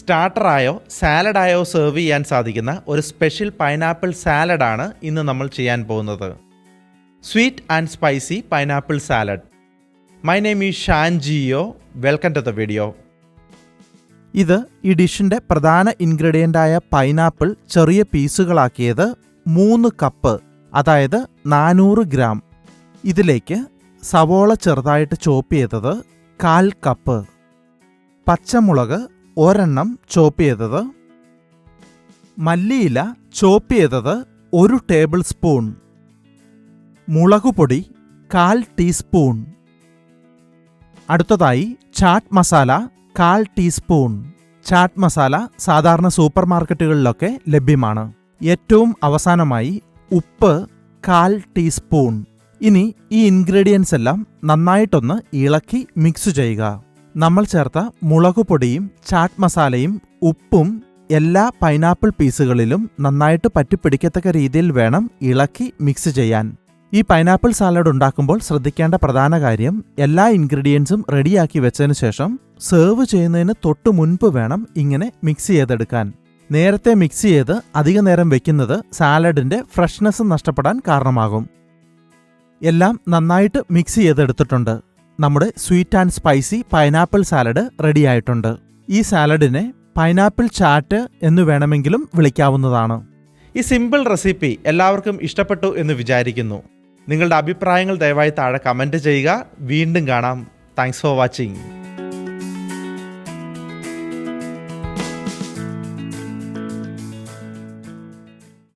സ്റ്റാർട്ടറായോ സാലഡായോ serve ചെയ്യാൻ സാധിക്കുന്ന ഒരു സ്പെഷ്യൽ പൈനാപ്പിൾ സാലഡാണ് ഇന്ന് നമ്മൾ ചെയ്യാൻ പോകുന്നത്. Sweet and spicy pineapple salad my name is Shan Geo welcome to the video ഇത് ഈ ഡിഷിന്റെ പ്രധാന ഇൻഗ്രീഡിയന്റായ പൈനാപ്പിൾ ചെറിയ പീസുകളാക്കിയത് മൂന്ന് കപ്പ് അതായത് നാനൂറ് ഗ്രാം. ഇതിലേക്ക് സവോള ചെറുതായിട്ട് ചോപ്പ് ചെയ്തത് കാൽ കപ്പ് പച്ചമുളക് ഒരെണ്ണം ചോപ്പ് ചെയ്തത് മല്ലിയില ചോപ്പ് ചെയ്തത് ഒരു ടേബിൾ സ്പൂൺ മുളകുപൊടി കാൽ ടീസ്പൂൺ അടുത്തതായി ചാറ്റ് മസാല കാൽ ടീസ്പൂൺ. ചാറ്റ് മസാല സാധാരണ സൂപ്പർ മാർക്കറ്റുകളിലൊക്കെ ലഭ്യമാണ്. ഏറ്റവും അവസാനമായി ഉപ്പ് കാൽ ടീസ്പൂൺ. ഇനി ഈ ഇൻഗ്രീഡിയൻസ് എല്ലാം നന്നായിട്ടൊന്ന് ഇളക്കി മിക്സ് ചെയ്യുക. നമ്മൾ ചേർത്ത മുളകുപൊടിയും ചാട്ട് മസാലയും ഉപ്പും എല്ലാ പൈനാപ്പിൾ പീസുകളിലും നന്നായിട്ട് പറ്റിപ്പിടിക്കത്തക്ക രീതിയിൽ വേണം ഇളക്കി മിക്സ് ചെയ്യാൻ. ഈ പൈനാപ്പിൾ സാലഡ് ഉണ്ടാക്കുമ്പോൾ ശ്രദ്ധിക്കേണ്ട പ്രധാന കാര്യം എല്ലാ ഇൻഗ്രീഡിയൻസും റെഡിയാക്കി വെച്ചതിന് ശേഷം സെർവ് ചെയ്യുന്നതിന് തൊട്ടു മുൻപ് വേണം ഇങ്ങനെ മിക്സ് ചെയ്തെടുക്കാൻ. നേരത്തെ മിക്സ് ചെയ്ത് അധിക നേരം വെക്കുന്നത് സാലഡിന്റെ ഫ്രഷ്നെസ് നഷ്ടപ്പെടാൻ കാരണമാകും. എല്ലാം നന്നായിട്ട് മിക്സ് ചെയ്തെടുത്തിട്ടുണ്ട്. നമ്മുടെ sweet and spicy pineapple salad റെഡിയായിട്ടുണ്ട് ഈ സാലഡിനെ പൈനാപ്പിൾ ചാറ്റ് എന്ന് വേണമെങ്കിലും വിളിക്കാവുന്നതാണ്. ഈ സിമ്പിൾ റെസിപ്പി എല്ലാവർക്കും ഇഷ്ടപ്പെട്ടു എന്ന് വിചാരിക്കുന്നു. നിങ്ങളുടെ അഭിപ്രായങ്ങൾ ദയവായി താഴെ കമന്റ് ചെയ്യുക. വീണ്ടും കാണാം. Thanks for watching